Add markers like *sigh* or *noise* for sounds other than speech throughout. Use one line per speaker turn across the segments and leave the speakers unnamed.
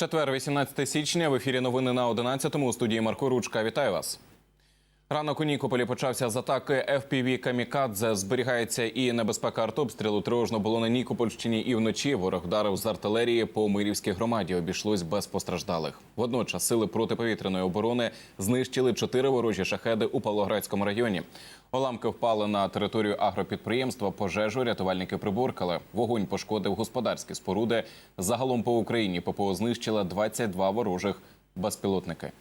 Четвер, 18 січня. В ефірі новини на 11-му у студії Марко Ручка. Вітаю вас. Ранок у Нікополі почався з атаки FPV «Камікадзе». Зберігається і небезпека артобстрілу. Тривожно було на Нікопольщині і вночі. Ворог вдарив з артилерії по Мирівській громаді. Обійшлось без постраждалих. Водночас сили протиповітряної оборони знищили чотири ворожі шахеди у Павлоградському районі. Уламки впали на територію агропідприємства. Пожежу рятувальники приборкали. Вогонь пошкодив господарські споруди. Загалом по Україні ППО знищила 22 ворожих безпілотники.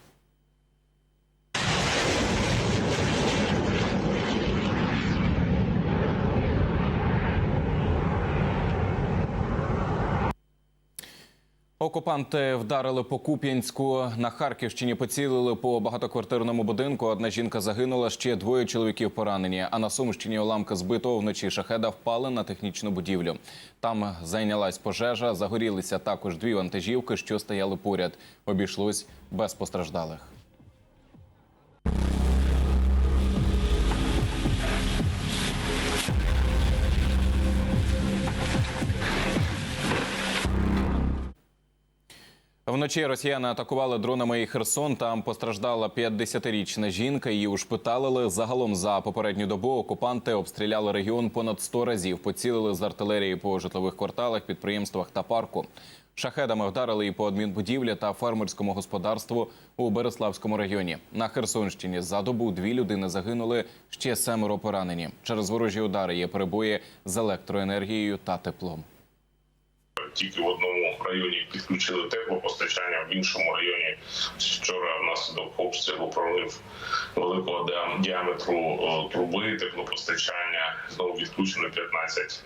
Окупанти вдарили по Куп'янську. На Харківщині поцілили по багатоквартирному будинку. Одна жінка загинула, ще двоє чоловіків поранені. А на Сумщині уламки збитого вночі шахеда впали на технічну будівлю. Там зайнялась пожежа. Загорілися також дві вантажівки, що стояли поряд. Обійшлось без постраждалих. Вночі росіяни атакували дронами і Херсон. Там постраждала 50-річна жінка. Її ушпиталили. Загалом за попередню добу окупанти обстріляли регіон понад 100 разів. Поцілили з артилерії по житлових кварталах, підприємствах та парку. Шахедами вдарили і по адмінбудівлі та фермерському господарству у Береславському районі. На Херсонщині за добу дві людини загинули, ще семеро поранені. Через ворожі удари є перебої з електроенергією та теплом.
Тільки в одному районі підключили теплопостачання, в іншому районі вчора внаслідок обстрілу пролив великого діаметру труби теплопостачання. Знову відключено 15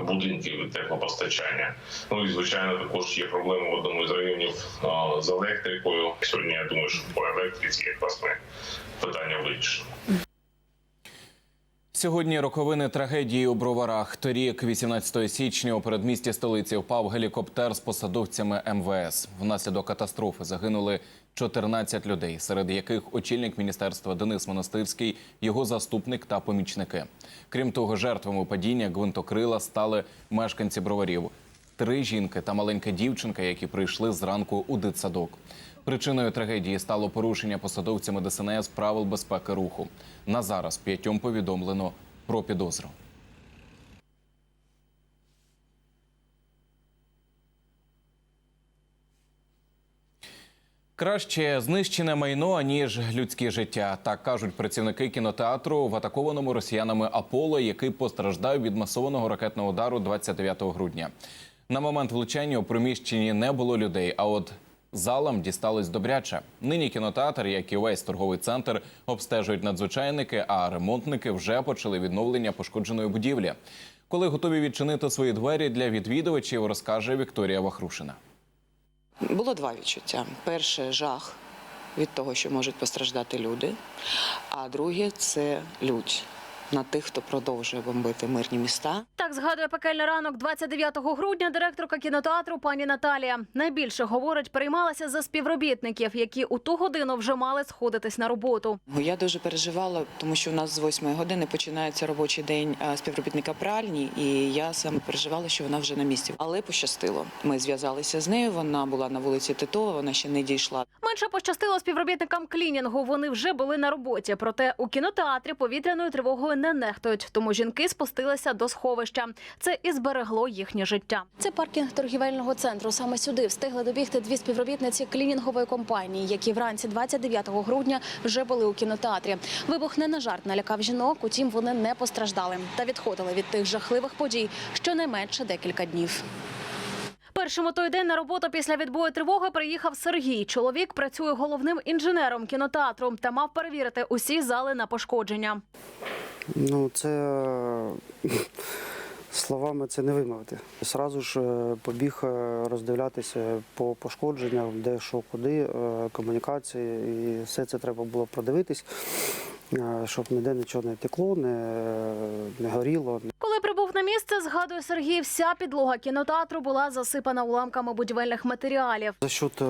будинків теплопостачання. Ну і звичайно, також є проблеми в одному з районів з електрикою. Сьогодні я думаю, що по електриці якраз ми питання вирішимо.
Сьогодні роковини трагедії у Броварах. Торік, 18 січня, у передмісті столиці впав гелікоптер з посадовцями МВС. Внаслідок катастрофи загинули 14 людей, серед яких очільник міністерства Денис Монастирський, його заступник та помічники. Крім того, жертвами падіння гвинтокрила стали мешканці броварів. Три жінки та маленька дівчинка, які прийшли зранку у дитсадок. Причиною трагедії стало порушення посадовцями ДСНС правил безпеки руху. На зараз п'ятьом повідомлено про підозру. Краще знищене майно ніж людське життя. Так кажуть працівники кінотеатру в атакованому росіянами Аполло, який постраждав від масованого ракетного удару 29 грудня. На момент влучання у приміщенні не було людей. А от залам дісталось добряче. Нині кінотеатр, як і весь торговий центр, обстежують надзвичайники, а ремонтники вже почали відновлення пошкодженої будівлі. Коли готові відчинити свої двері для відвідувачів, розкаже Вікторія Вахрушина.
Було два відчуття. Перше жах від того, що можуть постраждати люди, а друге це лють на тих, хто продовжує бомбити мирні міста.
Так згадує пекельний ранок 29 грудня директорка кінотеатру пані Наталія. Найбільше говорить, переймалася за співробітників, які у ту годину вже мали сходитись на роботу.
Я дуже переживала, тому що у нас з 8 години починається робочий день е, співробітника пральні, і я саме переживала, що вона вже на місці. Але пощастило. Ми зв'язалися з нею. Вона була на вулиці Титова, вона ще не дійшла.
Менше пощастило співробітникам клінінгу. Вони вже були на роботі. Проте у кінотеатрі повітряною тривогою не нехтують. Тому жінки спустилися до сховища. Це і зберегло їхнє життя. Це паркінг торгівельного центру. Саме сюди встигли добігти дві співробітниці клінінгової компанії, які вранці 29 грудня вже були у кінотеатрі. Вибух не на жарт налякав жінок. Утім, вони не постраждали та відходили від тих жахливих подій щонайменше декілька днів. Першим той день на роботу після відбою тривоги приїхав Сергій. Чоловік працює головним інженером кінотеатру та мав перевірити усі зали на пошкодження.
Ну, це е, *laughs* словами це не вимовити. Зразу ж е, побіг е, роздивлятися по пошкодженнях, де що куди, комунікації, і все це треба було продивитись, щоб ніде нічого не текло, не, не горіло.
Коли прибув на місце, згадує Сергій, вся підлога кінотеатру була засипана уламками будівельних матеріалів.
За счет е,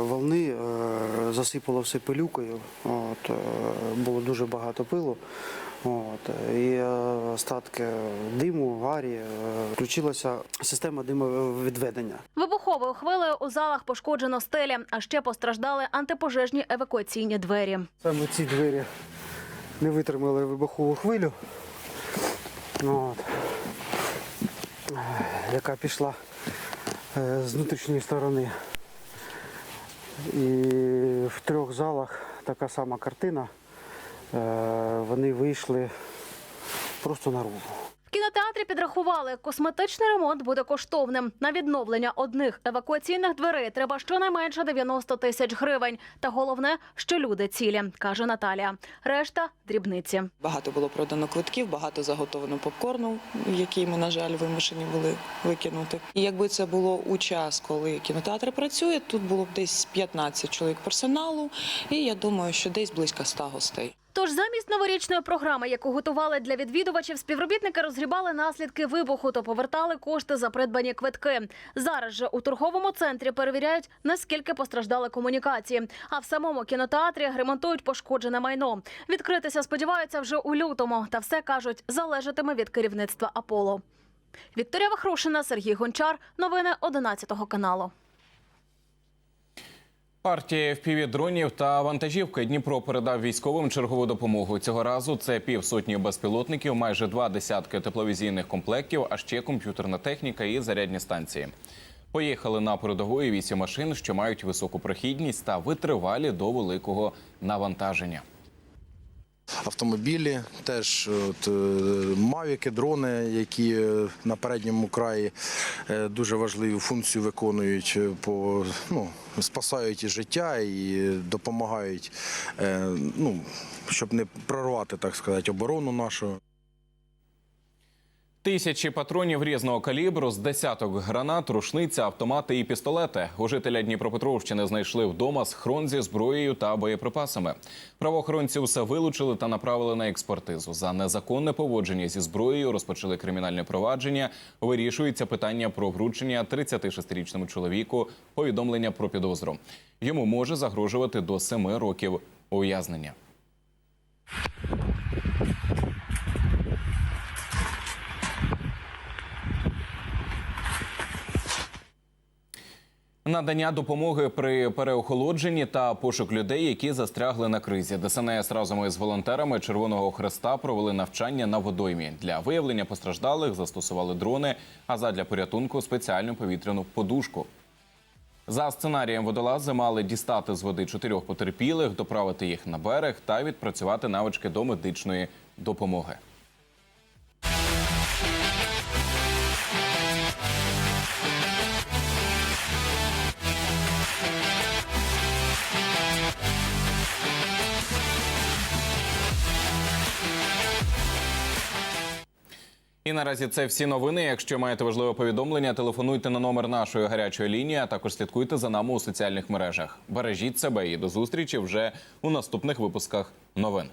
волни е, засипало все пилюкою, от, е, було дуже багато пилу. От, і е, остатки диму, гарі, е, включилася система димовідведення.
Вибуховою хвилею у залах пошкоджено стелі, а ще постраждали антипожежні евакуаційні двері.
Саме ці двері не витримали вибухову хвилю, от, яка пішла е, з внутрішньої сторони. І в трьох залах така сама картина. Е, Вони вийшли просто.
В кінотеатрі підрахували, косметичний ремонт буде коштовним. На відновлення одних евакуаційних дверей треба щонайменше 90 тисяч гривень. Та головне, що люди цілі, каже Наталія. Решта дрібниці.
Багато було продано квитків, багато заготовлено попкорну, який ми, на жаль, вимушені були викинути. І якби це було у час, коли кінотеатр працює, тут було б десь 15 чоловік персоналу, і я думаю, що десь близько 100 гостей.
Тож замість новорічної програми, яку готували для відвідувачів, співробітники розгрібали наслідки вибуху та повертали кошти за придбані квитки. Зараз же у торговому центрі перевіряють, наскільки постраждали комунікації. А в самому кінотеатрі ремонтують пошкоджене майно. Відкритися сподіваються вже у лютому. Та все кажуть, залежатиме від керівництва Аполло. Вікторія Вахрушина, Сергій Гончар. Новини 11 каналу.
Партія FPV дронів та вантажівки Дніпро передав військовим чергову допомогу. Цього разу це півсотні безпілотників, майже два десятки тепловізійних комплектів, а ще комп'ютерна техніка і зарядні станції. Поїхали на передову і вісім машин, що мають високу прохідність та витривалі до великого навантаження.
Автомобілі, теж от, е, мавіки, дрони, які е, на передньому краї е, дуже важливу функцію виконують, по, ну, спасають і життя і допомагають, ну, щоб не прорвати, так сказати, оборону нашу.
Тисячі патронів різного калібру з десяток гранат, рушниця, автомати і пістолети. У жителя Дніпропетровщини знайшли вдома схрон зі зброєю та боєприпасами. Правоохоронці усе вилучили та направили на експертизу. За незаконне поводження зі зброєю розпочали кримінальне провадження. Вирішується питання про вручення 36-річному чоловіку повідомлення про підозру. Йому може загрожувати до 7 років ув'язнення. Надання допомоги при переохолодженні та пошук людей, які застрягли на кризі. ДСНС разом із волонтерами Червоного Хреста провели навчання на водоймі. Для виявлення постраждалих застосували дрони, а задля порятунку спеціальну повітряну подушку. За сценарієм водолази мали дістати з води чотирьох потерпілих, доправити їх на берег та відпрацювати навички до медичної допомоги. І наразі це всі новини. Якщо маєте важливе повідомлення, телефонуйте на номер нашої гарячої лінії. А також слідкуйте за нами у соціальних мережах. Бережіть себе і до зустрічі вже у наступних випусках новин.